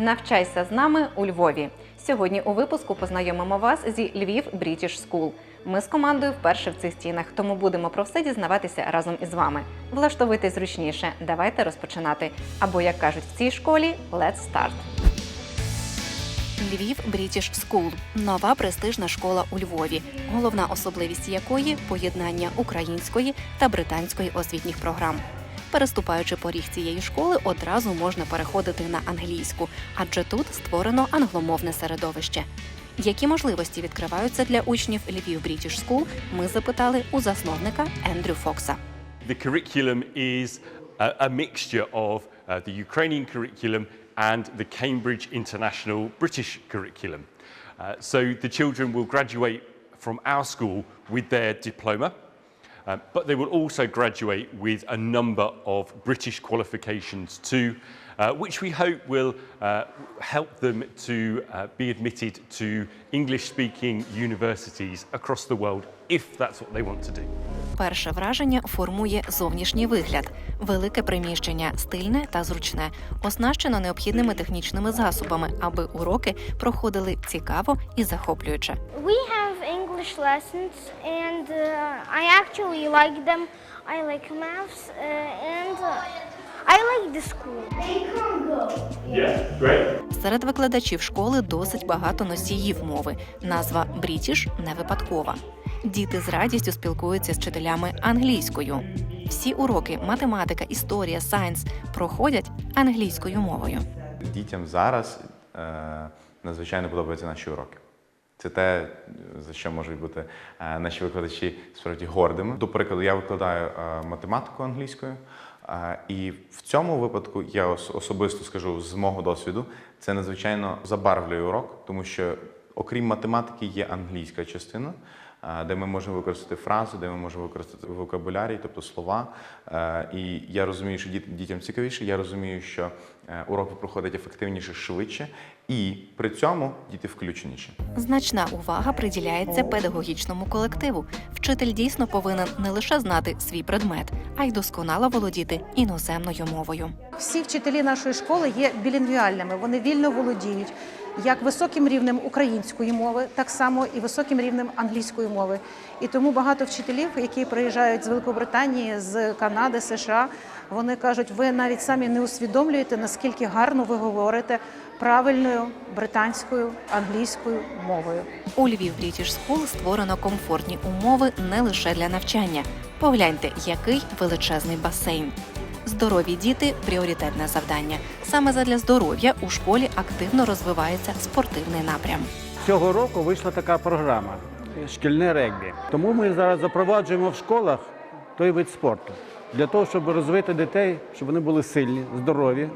Навчайся з нами у Львові. Сьогодні у випуску познайомимо вас зі Львів British School. Ми з командою вперше в цих стінах, тому будемо про все дізнаватися разом із вами. Влаштовуйтесь зручніше, давайте розпочинати. Або, як кажуть в цій школі, let's start. Львів British School – нова престижна школа у Львові, головна особливість якої поєднання української та британської освітніх програм. Переступаючи поріг цієї школи, одразу можна переходити на англійську, адже тут створено англомовне середовище. Які можливості відкриваються для учнів Львів British School, ми запитали у засновника Ендрю Фокса. The curriculum is a, mixture of uh, the Ukrainian curriculum and the Cambridge International British curriculum. Uh, so the children will graduate from our school with their diploma, uh, but they will also graduate with a number of British qualifications too, uh, which we hope will uh, help them to uh, be admitted to English speaking universities across the world if that's what they want to do. Перше враження формує зовнішній вигляд, велике приміщення, стильне та зручне, оснащено необхідними технічними засобами, аби уроки проходили цікаво і захоплююче. We have English lessons, and uh, I actually like them. I like maths, uh, and uh, I like the school. Yeah, great. Серед викладачів школи досить багато носіїв мови. Назва Брітіш не випадкова. Діти з радістю спілкуються з вчителями англійською. Всі уроки математика, історія, сайнс проходять англійською мовою. Дітям зараз е, надзвичайно подобаються наші уроки. Це те, за що можуть бути е, наші викладачі справді гордими. До прикладу, я викладаю е, математику англійською, е, і в цьому випадку я особисто скажу з мого досвіду, це надзвичайно забарвлює урок, тому що окрім математики є англійська частина. Де ми можемо використати фрази, де ми можемо використати вокабулярій, тобто слова. І я розумію, що дітям цікавіше. Я розумію, що уроки проходять ефективніше, швидше, і при цьому діти включеніші. Значна увага приділяється педагогічному колективу. Вчитель дійсно повинен не лише знати свій предмет, а й досконало володіти іноземною мовою. Всі вчителі нашої школи є білінгвіальними. Вони вільно володіють як високим рівнем української мови, так само і високим рівнем англійської мови. І тому багато вчителів, які приїжджають з Великобританії, з Канади, США, вони кажуть, ви навіть самі не усвідомлюєте, наскільки гарно ви говорите правильною британською англійською мовою. У Львів British School створено комфортні умови не лише для навчання. Погляньте, який величезний басейн. Здорові діти пріоритетне завдання. Саме задля здоров'я у школі активно розвивається спортивний напрям. Цього року вийшла така програма шкільне регбі. Тому ми зараз запроваджуємо в школах той вид спорту для того, щоб розвити дітей, щоб вони були сильні, здорові,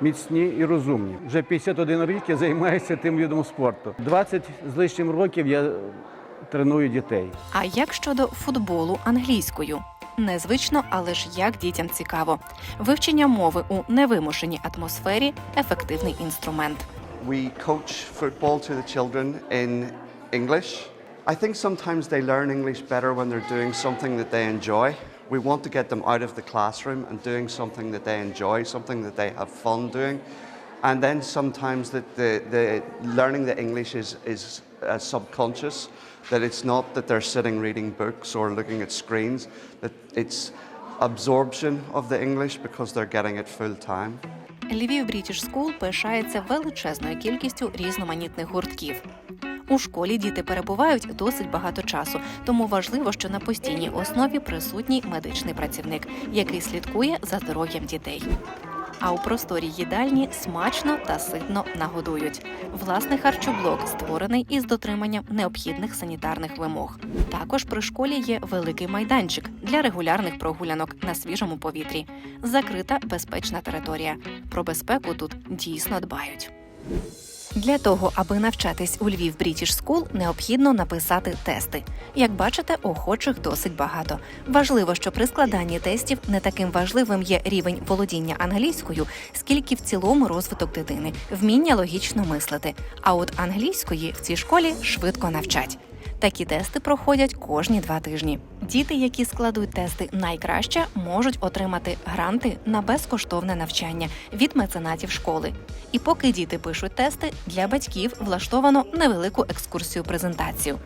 міцні і розумні. Вже 51 рік я займаюся тим видом спорту. 20 з лишнім років я треную дітей. А як щодо футболу англійською? Незвично, але ж як дітям цікаво. Вивчення мови у невимушеній атмосфері ефективний інструмент. We coach football to the children in English. I think sometimes they learn English better when they're doing something that they enjoy. We want to get them out of the classroom and doing something that they enjoy, something that they have fun doing. And then sometimes that the, the learning the English is, is uh, subconscious, that it's not that they're sitting reading books or looking at screens, that it's absorption of the English because they're getting it full time. Львів British School пишається величезною кількістю різноманітних гуртків. У школі діти перебувають досить багато часу, тому важливо, що на постійній основі присутній медичний працівник, який слідкує за здоров'ям дітей. А у просторій їдальні смачно та ситно нагодують. Власний харчоблок створений із дотриманням необхідних санітарних вимог. Також при школі є великий майданчик для регулярних прогулянок на свіжому повітрі. Закрита безпечна територія. Про безпеку тут дійсно дбають. Для того, аби навчатись у Львів British School, необхідно написати тести. Як бачите, охочих досить багато. Важливо, що при складанні тестів не таким важливим є рівень володіння англійською, скільки в цілому розвиток дитини, вміння логічно мислити. А от англійської в цій школі швидко навчать. Такі тести проходять кожні два тижні. Діти, які складуть тести найкраще, можуть отримати гранти на безкоштовне навчання від меценатів школи. І поки діти пишуть тести, для батьків влаштовано невелику екскурсію презентацію.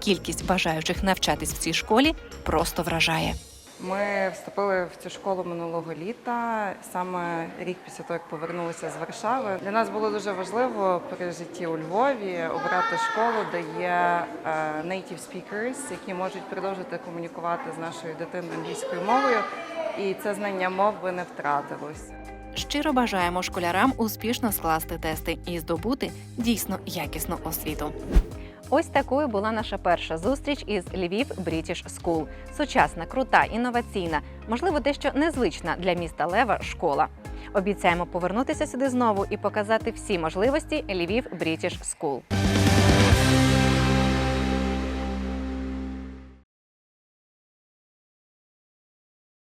Кількість бажаючих навчатись в цій школі просто вражає. Ми вступили в цю школу минулого літа, саме рік після того, як повернулися з Варшави. Для нас було дуже важливо при житті у Львові обрати школу, де є е, native speakers, які можуть продовжити комунікувати з нашою дитиною англійською мовою, і це знання мов би не втратилось. Щиро бажаємо школярам успішно скласти тести і здобути дійсно якісну освіту. Ось такою була наша перша зустріч із Львів British School. Сучасна, крута, інноваційна, можливо, дещо незвична для міста Лева школа. Обіцяємо повернутися сюди знову і показати всі можливості Львів British School.